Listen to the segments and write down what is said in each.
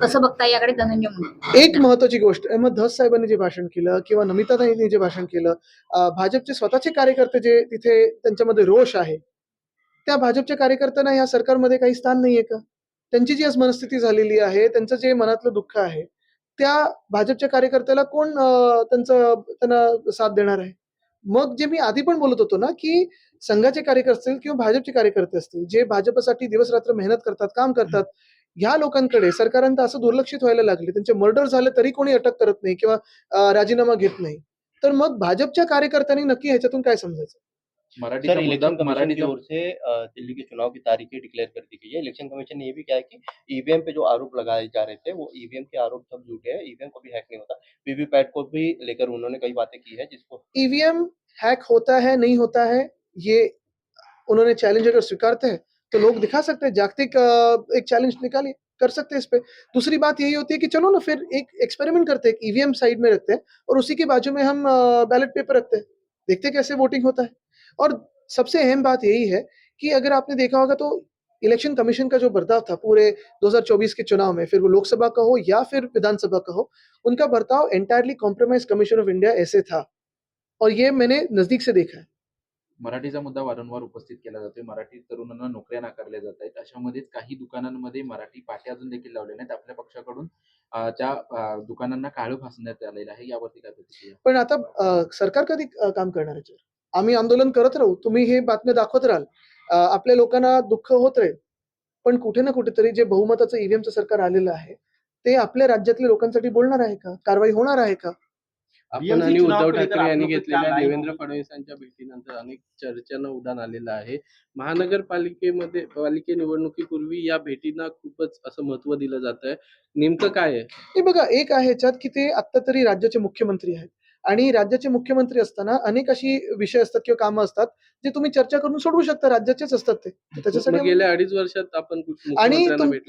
कसं बघता याकडे धनंजय मुंडे. एक महत्वाची गोष्ट मग धस साहेबांनी जे भाषण केलं किंवा नमिताताईंनी जे भाषण केलं भाजपचे स्वतःचे कार्यकर्ते जे तिथे त्यांच्यामध्ये रोष आहे त्या भाजपच्या कार्यकर्त्यांना या सरकारमध्ये काही स्थान नाहीये का? त्यांची जी आज मनस्थिती झालेली आहे त्यांचं जे मनातलं दुःख आहे त्या भाजपच्या कार्यकर्त्याला कोण त्यांचं त्यांना साथ देणार आहे? मग जे मी आधी पण बोलत होतो ना की संघाचे कार्यकर्ते असतील किंवा भाजपचे कार्यकर्ते असतील जे भाजपसाठी दिवस रात्र मेहनत करतात काम करतात ह्या लोकांकडे सरकारांत असं दुर्लक्षित व्हायला लागले. त्यांचे मर्डर झाले तरी कोणी अटक करत नाही किंवा राजीनामा घेत नाही. तर मग भाजपच्या कार्यकर्त्यांनी नक्की ह्याच्यातून काय समजायचं? मराठीचा सर इलेक्शन कमीशन की ओर से दिल्ली के चुनाव की तारीखें डिक्लेयर कर दी गई है। इलेक्शन कमीशन ने ये भी कहा है कि ईवीएम पे जो आरोप लगाए जा रहे थे वो ईवीएम के आरोप सब झूठे हैं ईवीएम को भी हैक नहीं होता। वीवीपैट को भी लेकर उन्होंने कई बातें की है जिसको ईवीएम हैक होता है नहीं होता है ये उन्होंने चैलेंज अगर स्वीकारते हैं तो लोग दिखा सकते हैं, जागतिक एक चैलेंज निकालिए, कर सकते हैं इस पे। दूसरी बात यही होती है कि चलो ना, फिर एक एक्सपेरिमेंट करते हैं ईवीएम साइड में रखते हैं और उसी के बाजू में हम बैलेट पेपर रखते हैं। देखते हैं कैसे वोटिंग होता है। और सबसे अहम बात यही है कि अगर आपने देखा होगा तो इलेक्शन कमीशन का जो बर्ताव था, पूरे 2024 के चुनाव में, फिर वो लोकसभा का हो या फिर विधानसभा का हो, उनका बर्ताव entirely compromise commission of India ऐसे था। और ये मैंने नज़दीक से देखा है। मराठीचा मुद्दा वारंवार उपस्थित केला जातोय. मराठी तरुणांना नोकऱ्या नाकारल्या जात आहेत. अशामध्येच काही दुकानांमध्ये मराठी पाट्या अजून देखील लावलेल्या नाहीत. आपल्या पक्षाकडून त्या दुकानांना काळ फासण्यात आलेलं आहे. यावरती काय प्रतिक्रिया? पण आता सरकार कधी काम करणार आहे? याच्यावर? आम्ही आंदोलन करत राहू. तुम्ही हे बातम्या दाखवत राहाल. आपल्या लोकांना दुःख होत राहील. पण कुठे ना कुठेतरी जे बहुमताचं ईव्हीएमचं सरकार आलेलं आहे ते आपल्या राज्यातल्या लोकांसाठी बोलणार आहे का? कारवाई होणार आहे का? आपण आणि उद्धव ठाकरे यांनी घेतलेल्या देवेंद्र? फडणवीसांच्या भेटीनंतर अनेक चर्चांना उडान आलेलं आहे. महानगरपालिकेमध्ये पालिके निवडणुकीपूर्वी या भेटींना खूपच असं महत्त्व दिलं जात आहे नेमकं काय आहे? हे बघा एक आहे याच्यात की ते आत्ता तरी राज्याचे मुख्यमंत्री आहेत. आणि राज्याचे मुख्यमंत्री असताना अनेक अशी विषय असतात किंवा कामं असतात जे तुम्ही चर्चा करून सोडवू शकता. राज्याचेच असतात ते. त्याच्यासाठी गेल्या अडीच वर्षात आपण आणि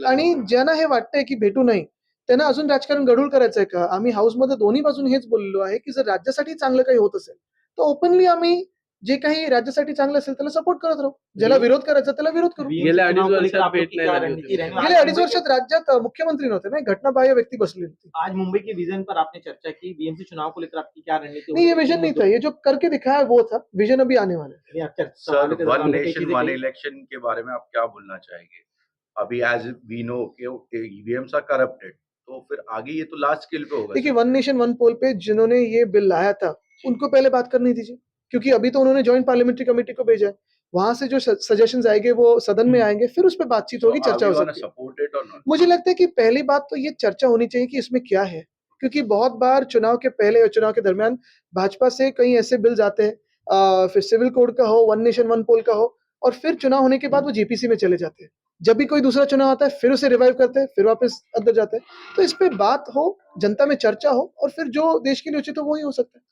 आणि ज्यांना हे वाटतंय की भेटू नाही त्यांना अजून राजकारण गढूळ करायचंय का? आम्ही हाऊसमध्ये दोन्ही बाजून हेच बोललो आहे की जर राज्यासाठी चांगलं काही होत असेल तर ओपनली आम्ही जे काही राज्यासाठी चांगलं असेल त्याला सपोर्ट करत राहू. ज्याला विरोध करायचा त्याला विरोध करू. गेल्या अडीच वर्षात वाली राज्यात मुख्यमंत्री नव्हते ना घटनाबाह्य व्यक्ती बसली होती. आज मुंबई के विजन पर आपने चर्चा की बीएमसी चुनाव को लेकर आपकी क्या रणनीति नहीं ये? विजन नहीं था ये जो करके दिखाया वो था विजन अभी आने वाला है. कही। इलेक्शन के बारे में आप क्या बोलना चाहेंगे? अभी एज वी नो कि ईवीएम्स आर करप्टेड तो फिर आगे ये तो लास्ट स्केल पे होगा देखिए वन नेशन वन पोल पे जिन्होंने ये बिल लाया था उनको पहले बात करनी दीजिए क्योंकि अभी तो उन्होंने ज्वाइंट पार्लियामेंट्री कमेटी को भेजा है। वहाँ से जो सजेशन आएँगे वो सदन में आएँगे फिर उस पर बातचीत होगी चर्चा हो सकती है। मुझे लगता है कि पहली बात तो ये चर्चा होनी चाहिए कि इसमें क्या है क्योंकि बहुत बार चुनाव के पहले और चुनाव के दरमियान भाजपा से कई ऐसे बिल जाते हैं फिर सिविल कोड का हो वन नेशन वन पोल का हो और फिर चुनाव होने के बाद वो जीपीसी में चले जाते हैं। जब भी कोई दूसरा चुनाव आता है फिर उसे रिवाइव करते हैं फिर वापस अंदर जाते हैं। तो इस पर बात हो जनता में चर्चा हो और फिर जो देश के लिए उचित हो वही हो सकता है।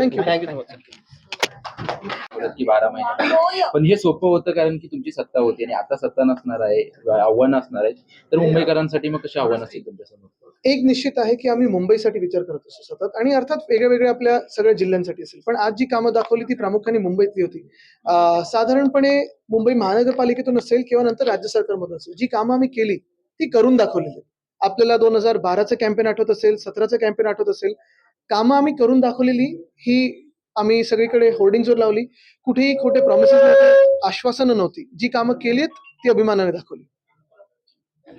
Thank you thank you so की बारा महिने। पण हे सोपं होतं कारण की तुमची सत्ता होती आणि आता सत्ता नसणार आहे आव्हान असणार आहे. तर मुंबईकरांसाठी मग कशी आव्हान असतील तुमच्यासमोर? एक निश्चित आहे की आम्ही मुंबईसाठी विचार करत असतो सतत. आणि अर्थात वेगळ्या वेगळ्या आपल्या सगळ्या जिल्ह्यांसाठी असेल. पण आज जी कामं दाखवली ती प्रामुख्याने मुंबईतली होती. साधारणपणे मुंबई महानगरपालिकेतून असेल किंवा नंतर राज्य सरकारमधून असेल जी कामं आम्ही केली ती करून दाखवलेली आपल्याला दोन हजार बाराचं कॅम्पेन आठवत असेल सतराचं कॅम्पेन आठवत असेल कामं आम्ही करून दाखवलेली ही आम्ही सगळीकडे होर्डिंगवर लावली. कुठेही खोटे प्रॉमिसेस आश्वासनं नव्हती. जी कामं केलीत ती अभिमानाने दाखवली.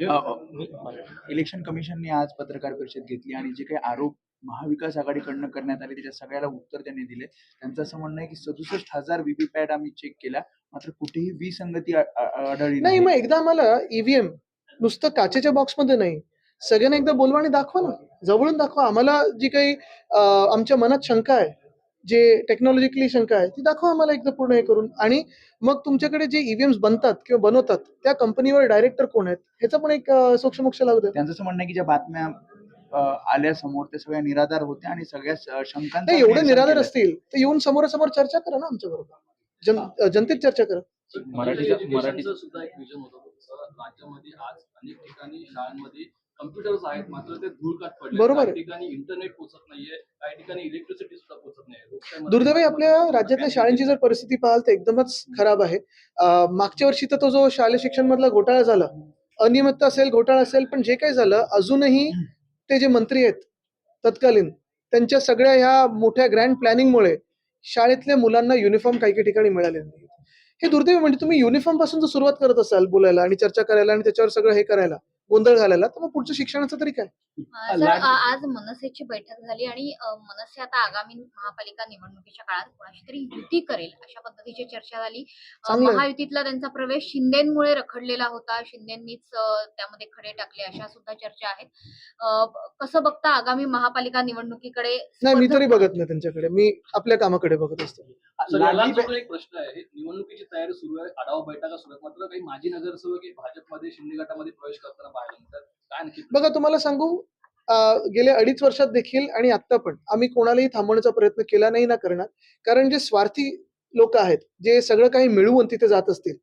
इलेक्शन कमिशनने आज पत्रकार परिषद घेतली आणि जे काही आरोप महाविकास आघाडीकडनं करण्यात आले त्याच्या सगळ्याला उत्तर त्यांनी दिले. त्यांचं असं म्हणणं आहे की सदुसष्ट हजार व्हीव्हीपॅट आम्ही चेक केल्या मात्र कुठेही विसंगती आढळली नाही मग एकदा आम्हाला ईव्हीएम नुसतं काचेच्या बॉक्समध्ये नाही. सगळ्यांना एकदा बोलवा आणि दाखवा ना. जवळून दाखवा. आम्हाला जी काही आमच्या मनात शंका आहे जे टेक्नॉलॉजिकली शंका आहे ती दाखवा आम्हाला एकदा पूर्ण हे करून. आणि मग तुमच्याकडे जे ईव्हीएम्स बनतात किंवा बनवतात त्या कंपनीवर डायरेक्टर कोण आहेत? ह्याचा पण एक सोक्षमोक्ष लागू त्यांचं असं म्हणणं आहे की ज्या बातम्या आल्या समोर त्या सगळ्या निराधार होत्या आणि सगळ्या शंकांचं नाही एवढे निराधार. असतील तर येऊन समोरासमोर चर्चा करा ना आमच्या बरोबर. जन जनतेत चर्चा करा. मराठीचा मराठी मराठीचं सुद्धा एक विजन होतं. राज्यामध्ये आज अनेक ठिकाणी शाळांमध्ये कम्प्युटर्स आहेत मात्र ते धूळकात पडले बरोबर काही. ठिकाणी इंटरनेट पोहोचत नाहीये काही ठिकाणी इलेक्ट्रिसिटी सुद्धा पोहोचत नाही दुर्दैवी आपल्या राज्यातल्या शाळांची जर परिस्थिती पाहाल तर एकदमच खराब आहे मागच्या वर्षी तर तो जो शालेय शिक्षण मधला घोटाळा झाला अनियमितता असेल घोटाळा असेल पण जे काही झालं अजूनही ते जे मंत्री आहेत तत्कालीन त्यांच्या सगळ्या ह्या मोठ्या ग्रँड प्लॅनिंगमुळे शाळेतल्या मुलांना युनिफॉर्म काही काही ठिकाणी मिळाले नाही हे दुर्दैव. म्हणजे तुम्ही युनिफॉर्मपासून जर सुरुवात करत असाल बोलायला आणि चर्चा करायला आणि त्याच्यावर सगळं हे करायला गोंधळ घालायला तर मग पुढच्या शिक्षणाचं तरी काय? सर आज मनसेची बैठक झाली आणि अं, मनसे आता आगामी महापालिका निवडणुकीच्या काळात कोणाशी तरी युती करेल अशा पद्धतीची चर्चा झाली. अं, चांगलं आहे. महायुतीतला त्यांचा प्रवेश शिंदेमुळे रखडलेला होता. शिंदेनीच अं, त्यामध्ये खडे टाकले अशा सुद्धा चर्चा आहेत. अं, कसं बघता आगामी महापालिका निवडणुकीकडे नाही मी तरी बघत नाही त्यांच्याकडे. मी आपल्या कामाकडे बघत असतो. सर, एक प्रश्न आहे. निवडणुकीची तयारी सुरू आहे आढावा बैठका सुरू आहेत मात्र काही माजी नगरसेवक भाजपमध्ये शिंदे गटामध्ये प्रवेश करताना पाहिलं तर काय नक्की बघा तुम्हाला सांगू गेल्या अडीच वर्षात देखील आणि आत्ता पण आम्ही कोणालाही थांबवण्याचा प्रयत्न केला नाही ना करणार. कारण जे स्वार्थी लोक आहेत जे सगळं काही मिळवून तिथे जात असतील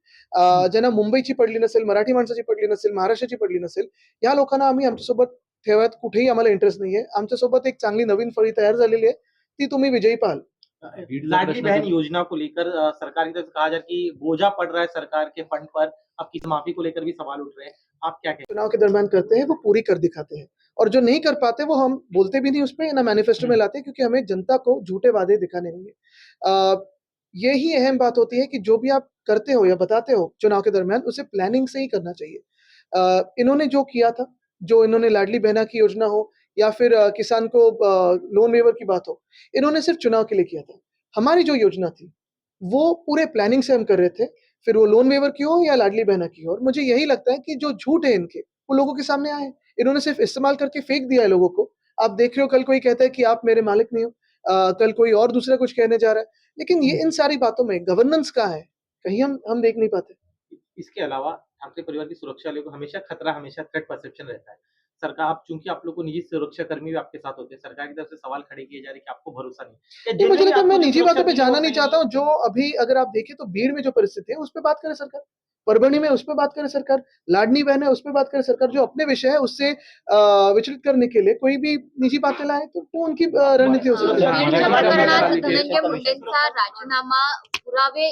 ज्यांना मुंबईची पडली नसेल मराठी माणसाची पडली नसेल महाराष्ट्राची पडली नसेल या लोकांना आम्ही आमच्यासोबत ठेवत कुठेही आम्हाला इंटरेस्ट नाहीये. आमच्यासोबत एक चांगली नवीन फळी तयार झालेली आहे. ती तुम्ही विजयी पाहाल. लाडली बहन योजना को लेकर सरकार की तरफ़ से कहा जा रहा है कि बोझा पड़ रहा है सरकार के फंड पर। अब किस माफ़ी को लेकर भी सवाल उठ रहे हैं। आप क्या कहते हैं चुनाव के दरमियान करते हैं वो पूरी कर दिखाते हैं। और जो नहीं कर पाते वो हम बोलते भी नहीं उस पर ना मैनिफेस्टो में लाते क्योंकि हमें जनता को झूठे वादे दिखाने नहीं है अ, यही अहम बात होती है कि जो भी आप करते हो या बताते हो चुनाव के दरमियान उसे प्लानिंग से ही करना चाहिए। अ, इन्होंने जो किया था जो इन्होंने लाडली बहना की योजना हो या फिर किसान को लोन वेवर की बात हो इन्होंने सिर्फ़ चुनाव के लिए किया था। हमारी जो योजना थी वो पूरे प्लानिंग से हम कर रहे थे फिर वो लोन वेवर की हो या लाडली बहना की हो और मुझे यही लगता है कि जो झूठ है इनके वो लोगों के सामने आए इन्होंने सिर्फ़ इस्तेमाल करके फेंक दिया है लोगों को। आप देख रहे हो कल कोई कहता है कि आप मेरे मालिक नहीं हो अ, कल कोई और दूसरा कुछ कहने जा रहा है। लेकिन ये इन सारी बातों में गवर्नेंस का है कहीं हम हम देख नहीं पाते। इसके अलावा ठाकरे परिवार की सुरक्षा लेकर हमेशा खतरा हमेशा थ्रेट परसेप्शन रहता है। सरकार आप चूँकि आप लोग को निजी सुरक्षा कर्मी भी आपके साथ होते हैं सरकार की तरफ़ से सवाल खड़े किए जा रहे हैं कि आपको भरोसा नहीं नहीं, मुझे लगता है मैं निजी बातों पे जाना नहीं चाहता हूँ जो अभी अगर आप देखें तो भीड़ में जो परिस्थिति है उस पर बात करें सरकार परभणी में उस पर बात करे सरकार लाडनी बहन है उस पर बात करे सरकार जो अपने विषय है उससे विचलित करने के लिए कोई भी निजी बातें लाए तो वो उनकी रणनीति हो सकती है राजीनामा पुरावे